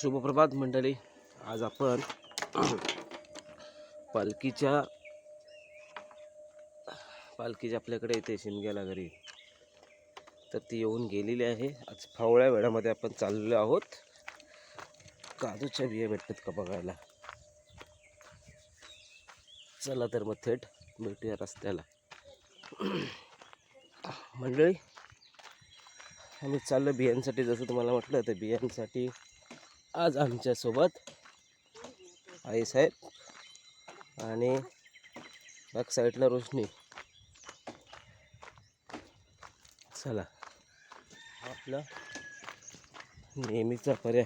शुभप्रभात मंडळी. आज आपण पालखीच्या पालखीची आपल्याकडे येते शिमग्याला घरी तर ती येऊन गेलेली आहे. आज फावळ्या वेळामध्ये आपण चाललेलो आहोत. काजूच्या बिया भेटतात का बघायला? चला तर मग थेट भेटूया रस्त्याला. मंडळी आम्ही चाललो बियांसाठी. जसं तुम्हाला म्हटलं तर बियांसाठी आज आमच्यासोबत आईसाहेब आणि बॅक साईडला रोशनी. चला. आपला नेहमीचा पर्याय.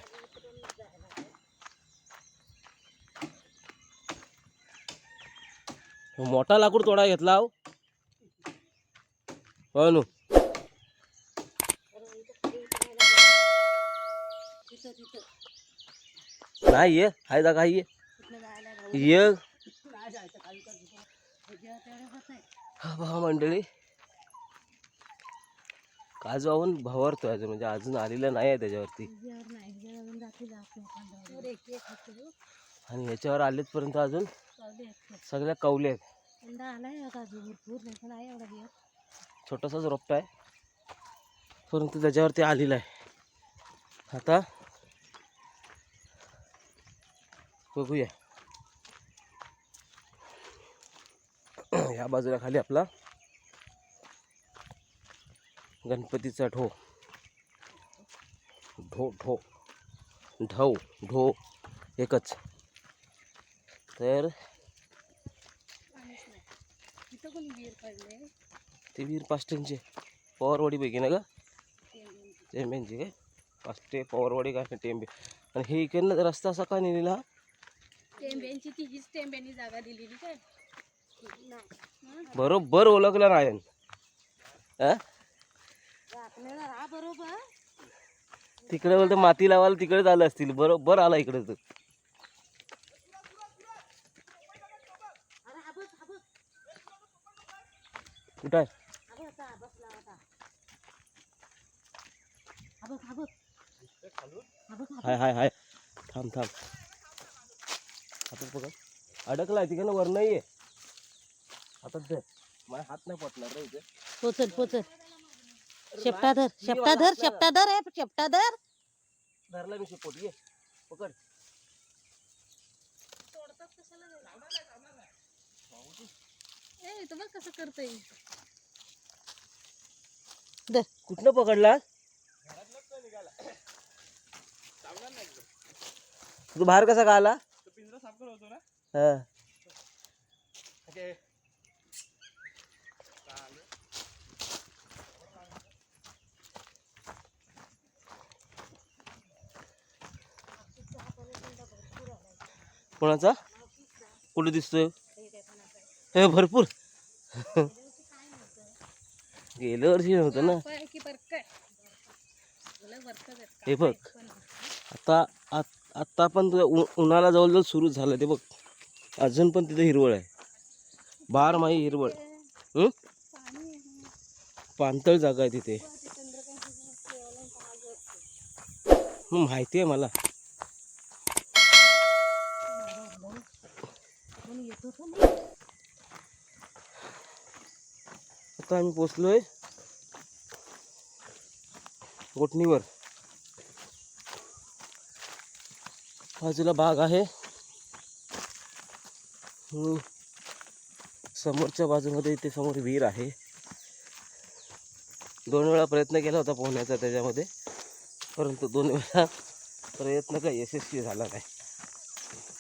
मोठा लाकूड तोडा घेतला हो. हो नु. नाही ये हाय जागा ये. ये. भावा मंडळी. काजू आवून भवरतोय अजून म्हणजे अजून आलेलं नाही आहे त्याच्यावरती. आणि याच्यावर आलेत पर्यंत अजून सगळ्या कवले आहेत. छोटासाच रोपटा आहे. परंतु त्याच्यावरती आलेला आहे. आता बघूया. ह्या बाजूला खाली आपला गणपतीचा ढो. ढो ढो. ढव ढो एकच. तर ते वीर पास्टेंचे पवारवाडी पैकी ना ग? टेंब्यांची काय? पास्टे पवारवाडी काय? टेंबे आणि हे इकडनं रस्ता असा का नेलेला टेंब्यांची ती हीच टेंब्यांनी जागा दिलेली काय? बरोबर ओळखलं नाही. हा बरोबर तिकडे बोलतो माती लावायला तिकडेच आलं असतील. बरोबर आला इकडे तर. कुठं आहे? हाय हाय हाय. थांब थांब. हातात पकड अडकलाय तिकडनं वर नाही आहे हातात धर. माझ्या हात नाही पटणार रे इथे. पोचल पोचल. शेपटा धर शेपटा धर शेपटा धर हे शेपटा धर. धरला मी शेपोट ये. पकड. ए तो बघ कसं करतोय कुठनं पकडला? तू बाहेर कसा का आला? हा. कोणाचा? कुठे दिसतोय? हे भरपूर. गेल्या वर्षी नव्हतं ना. हे बघ. आता आत- आत्ता पण तुझं उ- उन्हाळा जवळजवळ सुरू झालं ते बघ. अजून पण तिथे हिरवळ आहे. बार माही हिरवळ. हं? पाणतळ जागा आहे तिथे. माहिती आहे मला. आता आम्ही पोचलोय गोटणीवर. बाजूला बाग आहे. समोरच्या बाजूमध्ये इथे समोर विहीर आहे. दोन वेळा प्रयत्न केला होता पोहण्याचा त्याच्यामध्ये. परंतु दोन वेळा प्रयत्न काही यशस्वी झाला नाही.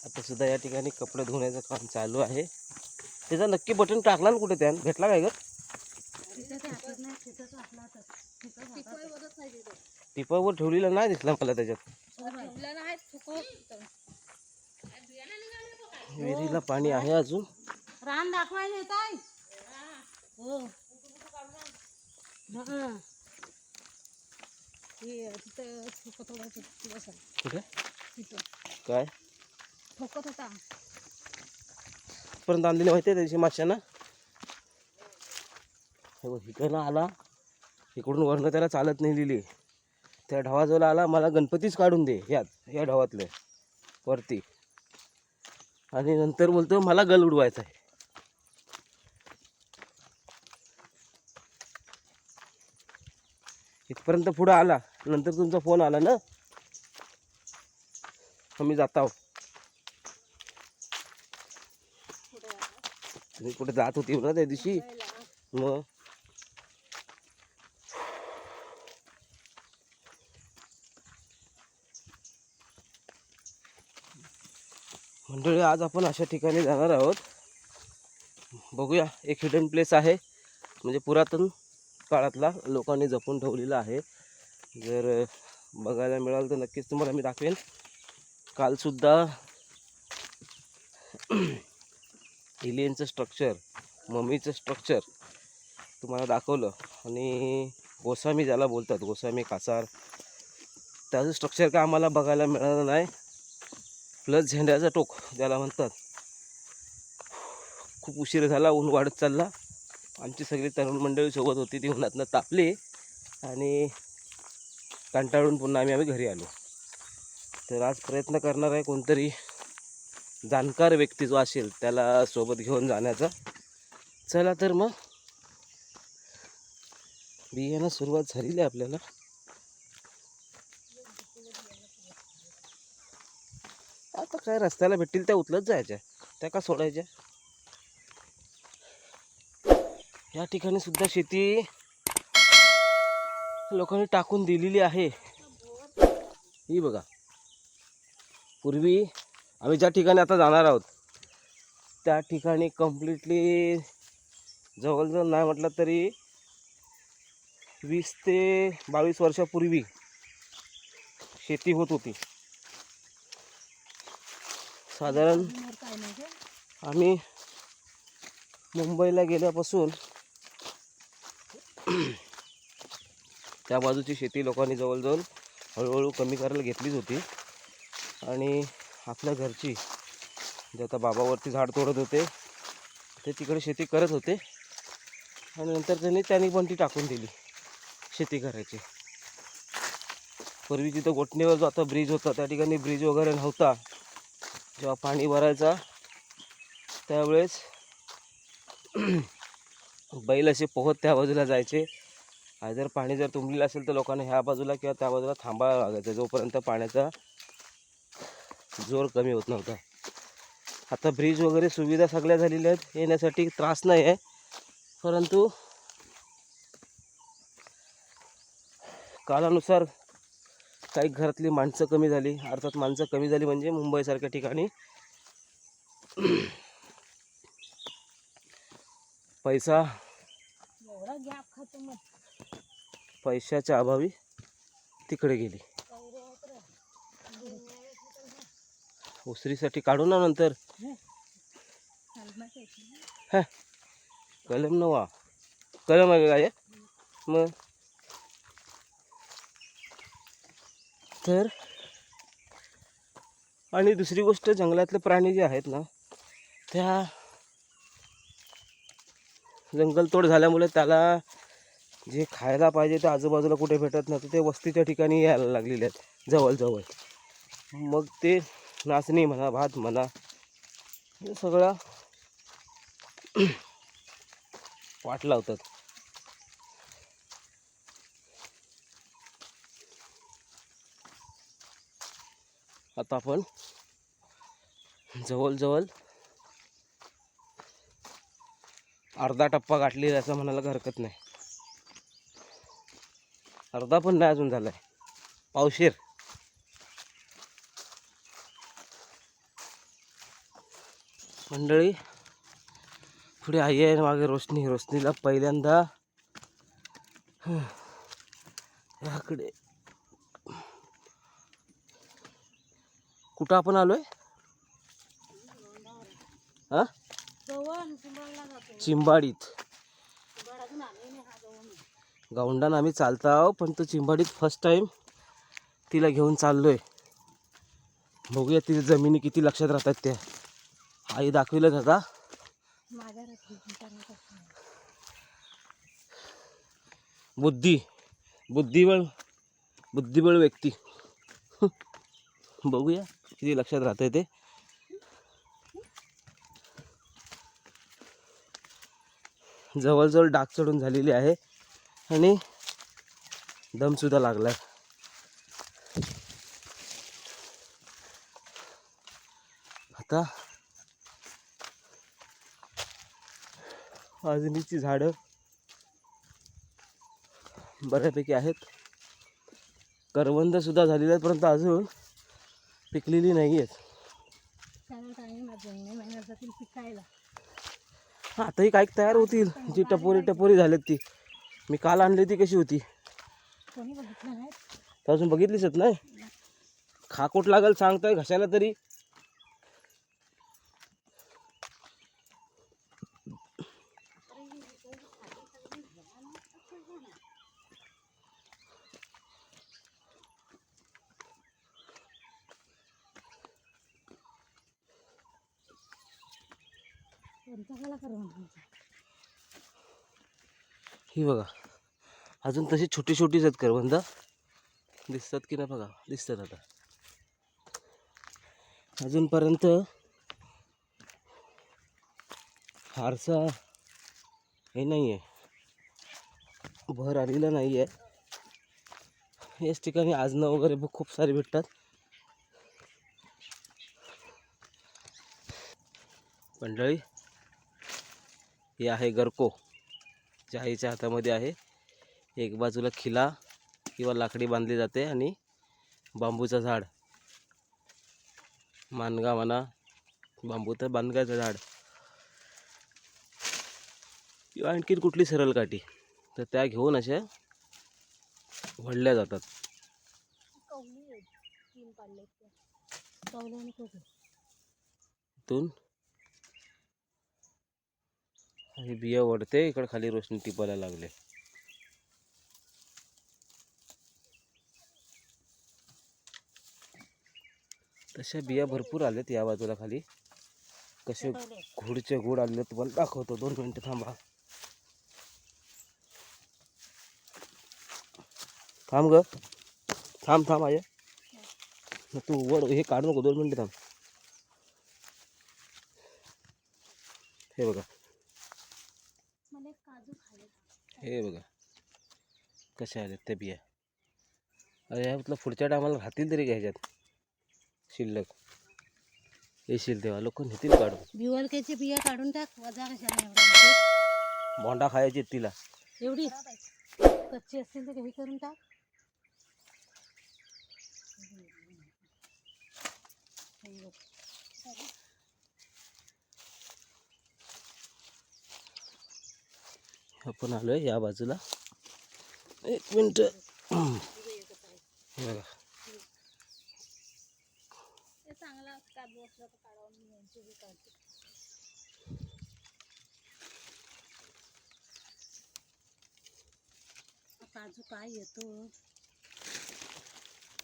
आता सुद्धा या ठिकाणी कपडे धुण्याचं काम चालू आहे. त्याचा नक्की बटन टाकला ना कुठे त्यान? भेटला काय ग? तिथं टिपावर ठेवलेला नाही दिसला मला त्याच्यात ठेवलं नाही, थुकवत तिथं. विहिरीला पाणी आहे अजून. रान दाखवायला येत आहे हो. कुठे? काय? ठोकत होता. पर्यंत आणलेली माहिती आहे त्याची माशांना हे बघ इकडनं आला. इकडून वरनं त्याला चालत नाही लिहिली. त्या ढवाजवळ आला मला गणपतीच काढून दे यात या ढवातले. वरती. आणि नंतर बोलतो मला गल उडवायचा आहे. इथपर्यंत पुढं आला नंतर तुमचा फोन आला ना? आम्ही जात आहोत तुम्ही कुठे जात होती ना त्या दिवशी? मग? मंडळी आज आपण अशा ठिकाणी जाणार आहोत. बघूया एक हिडन प्लेस आहे. म्हणजे पुरातन काळातला लोकांनी जपून ठेवलेला आहे. जर बघायला मिळालं तर नक्कीच तुम्हाला मी दाखवेन. कालसुद्धा एलियनचं स्ट्रक्चर मम्मीचं स्ट्रक्चर तुम्हाला दाखवलं. आणि गोसामी ज्याला बोलतात गोसामी कासार त्याचं स्ट्रक्चर काय आम्हाला बघायला मिळालं नाही. प्लस झेंड्याचा टोक ज्याला म्हणतात. खूप उशीर झाला ऊन वाढत चालला. आमची सगळी तरुण मंडळी सोबत होती ती उन्हातनं तापली. आणि कंटाळून पुन्हा आम्ही आम्ही घरी आलो. तर आज प्रयत्न करणार आहे कोणतरी जाणकार व्यक्ती जो असेल त्याला सोबत घेऊन जाण्याचा. चला तर मग. बियाणं सुरुवात झालेली आहे आपल्याला. काय रस्त्याला भेटतील त्या उचलत जायच्या. त्या का सोडायच्या? या ठिकाणी सुद्धा शेती लोकांनी टाकून दिलेली आहे. ही बघा. पूर्वी आम्ही ज्या ठिकाणी आता जाणार आहोत त्या ठिकाणी कम्प्लिटली जवळजवळ नाही म्हटलं तरी वीस ते बावीस वर्षापूर्वी शेती होत होती. साधारण आम्ही मुंबईला गेल्यापासून त्या बाजूची शेती लोकांनी जवळजवळ हळूहळू कमी करायला घेतलीच होती. आणि आपल्या घरची जे आता बाबावरती झाड तोडत होते ते तिकडे शेती करत होते. आणि नंतर त्यांनी त्यांनी पण ती टाकून दिली शेती करायची. पूर्वी जिथं गोठणीवर जो आता ब्रिज होता त्या ठिकाणी ब्रिज वगैरे नव्हता. जेव्हा पाणी भरायचा त्यावेळेस बैल असे पोहत त्या बाजूला जायचे. आणि जर पाणी जर तुंबलेलं असेल तर लोकांना ह्या बाजूला किंवा त्या बाजूला थांबावं लागायचं. जोपर्यंत पाण्याचा जोर कमी होत नव्हता. आता ब्रिज वगैरे सुविधा सगळ्या झालेल्या आहेत. येण्यासाठी त्रास नाही आहे. परंतु कालानुसार काही घरातली माणसं कमी झाली. अर्थात माणसं कमी झाली म्हणजे मुंबईसारख्या ठिकाणी पैसा पैशाच्या अभावी तिकडे गेली. उसरीसाठी काढू ना नंतर. हा. कलम नवा. कलम आहे का मग? तर आणि दुसरी गोष्ट जंगलातले प्राणी जे आहेत ना त्या जंगलतोड झाल्यामुळे त्याला जे खायला पाहिजे ते आजूबाजूला कुठे भेटत नव्हतं ते वस्तीच्या ठिकाणी यायला लागलेले आहेत जवळजवळ. मग ते नाचणी म्हणा भात म्हणा हे सगळं वाट लावतात. आता आपण जवळजवळ अर्धा टप्पा गाठलेला असं म्हणायला हरकत नाही. अर्धा पण नाही अजून झालाय. पावशेर. मंडळी पुढे आई आहे मागे रोशनी. रोशनीला पहिल्यांदा ह्याकडे कुठं आपण आलोय? हा? चिंबाडीत. गौंडानं आम्ही चालतो आहो पण तो चिंबाडीत फर्स्ट टाइम तिला घेऊन चाललोय. बघूया तिथे जमिनी किती लक्षात राहतात त्या. आई दाखविलं आता. बुद्धी. बुद्धिबळ. बुद्धिबळ व्यक्ती. बघूया. किती लक्षात राहतंय ते? जवळजवळ डाग चढून झालेली आहे आणि दमसुद्धा लागला आता अजनीची झाडं बऱ्यापैकी आहेत. करवंद सुद्धा झालेली आहेत परंतु अजून पिकलेली नाही आहेत. त्याला टाईम जातील पिकायला. हा आताही काही तयार होतील? जी टपोरी टपोरी झालीत ती. मी काल आणली ती कशी होती? कोणी बघितलं नाही? तर अजून बघितलीच नाही खाकोट लागल सांगताय घशाला तरी. ही बघा. अजून तशी छोटी छोटीच आहेत करवंद दिसतात की नाही बघा. दिसतात आता. अजूनपर्यंत फारसा हे नाही आहे भर आलेला नाही आहे याच ठिकाणी आजनं वगैरे बघ खूप सारे भेटतात. मंडळी हे आहे गरको आईच्या हातामध्ये आहे. एक बाजूला खिला किंवा लाकडी बांधली जाते आणि बांबूचं झाड. मानगा म्हणा बांबू तर बांधगाचं झाड. किंवा आणखीन कुठली सरळ काठी तर त्या घेऊन अशा वळल्या जातात. कवली तीन पाडले कवले आणि कोठे इथून हे बिया ओढते इकडे खाली रोशनी टिपायला लागले. तशा बिया भरपूर आल्यात या बाजूला खाली. कसे घुडचे घुड आले तुम्हाला दाखवतो. दोन मिनटं थांबा. थांब ग. थांब थांब आय तू वड हे काढू नको दोन मिनटं थांब. हे बघा. एक काजू खाले हे बघा बिया अरे ह्यातलं पुढच्या टायमाला राहतील तरी घ्यायच्यात शिल्लक. येशील तेव्हा लोक नेतील काढून. बिवलक्याची बिया काढून टाक वजा कशाला एवढा बोंडा खायचे तिला. एवढी? कच्ची असतील तर हे करून टाक. आपण आलोय या बाजूला. एक मिनिट. बघा. चांगला काजू काय येतो?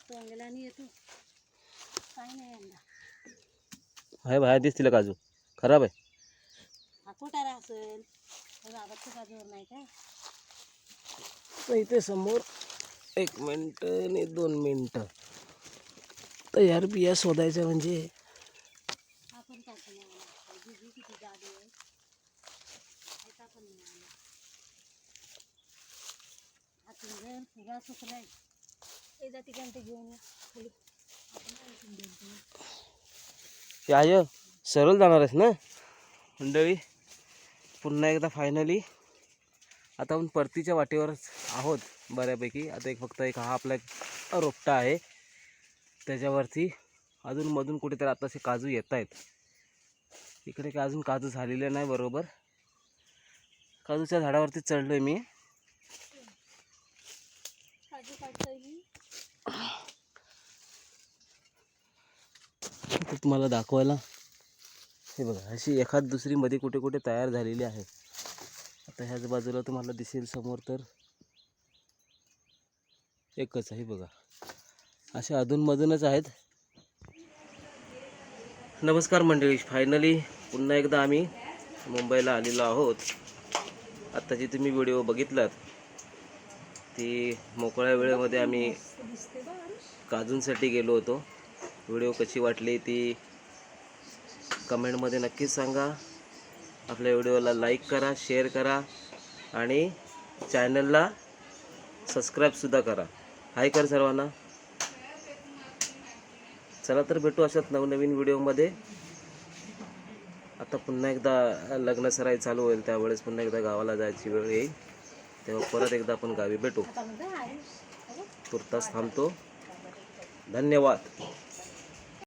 तोंगल्याने येतो. काय नाही यंदा आहे बाहेर दिसतील काजू खराब आहे. हा कुठारा असेल नाही तर इथे समोर एक मिनिट आणि दोन मिनिट. तयार बिया शोधायच्या म्हणजे. या आय सरळ जाणार आहेस ना? मंडळी. पुन्हा एकदा फायनली आता आपण परतीच्या वाटेवरच आहोत बऱ्यापैकी. आता एक फक्त एक हा आपला एक रोपटा आहे. त्याच्यावरती अजून मधून कुठेतरी आताचे काजू येत आहेत. इकडे काय अजून काजू झालेले नाही बरोबर. काजूच्या झाडावरती चढलो आहे मी. तुम्हाला दाखवायला हे बघा अशी एखाद दुसरी मध्ये कुठे कुठे तयार झालेली आहे. आता ह्याच बाजूला तुम्हाला दिसेल समोर तर. एकच आहे बघा. असे अधूनमधूनच आहेत. नमस्कार मंडळी फायनली पुन्हा एकदा आम्ही मुंबईला आलेलो आहोत. आत्ता जे तुम्ही व्हिडिओ बघितलात ती मोकळ्या वेळेमध्ये आम्ही काजूंसाठी गेलो होतो. व्हिडिओ कशी वाटली ती कमेंटमध्ये नक्कीच सांगा. आपल्या व्हिडिओला लाईक करा शेअर करा आणि चॅनलला सबस्क्राईबसुद्धा करा. हाय कर सर्वांना. चला तर भेटू अशाच नवनवीन व्हिडिओमध्ये. आता पुन्हा एकदा लग्न सराई चालू होईल त्यावेळेस पुन्हा एकदा गावाला जायची वेळ येईल. तेव्हा परत एकदा आपण गावी भेटू. तुर्तास थांबतो. धन्यवाद.